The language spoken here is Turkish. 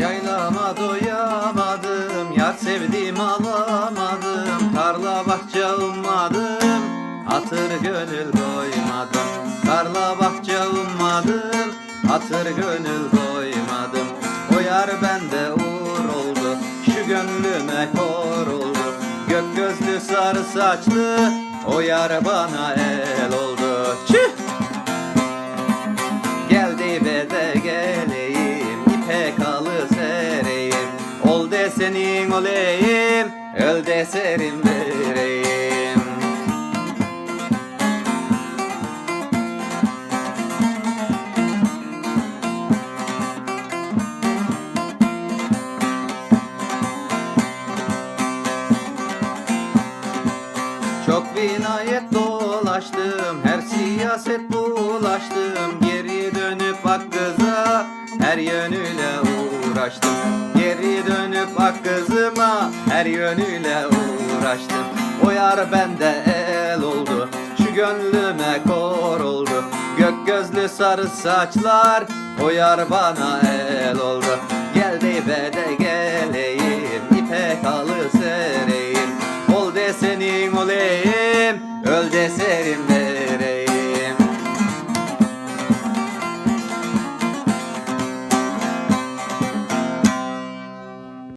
Yaylama doyamadım Yar sevdim alamadım Tarla bahçe ummadım Atır gönül doymadım Tarla bahçe ummadım Atır gönül doymadım O yar bende uğur oldu Şu gönlüme kor oldu. Gök gözlü sarı saçlı O yar bana el olayım Öl de serin vereyim. Çok vinayet dolaştım Her siyaset bulaştım. Geri dönüp bak kıza Her yönüyle uğraştım. Geri dönüp ak kızıma her yönüyle uğraştım. O yar bende el oldu şu gönlüme kor oldu. Gök gözlü sarı saçlar o yar bana el oldu. Gel deybe de geleyim ipek halı sereyim. Ol de senin olayım öl de serim de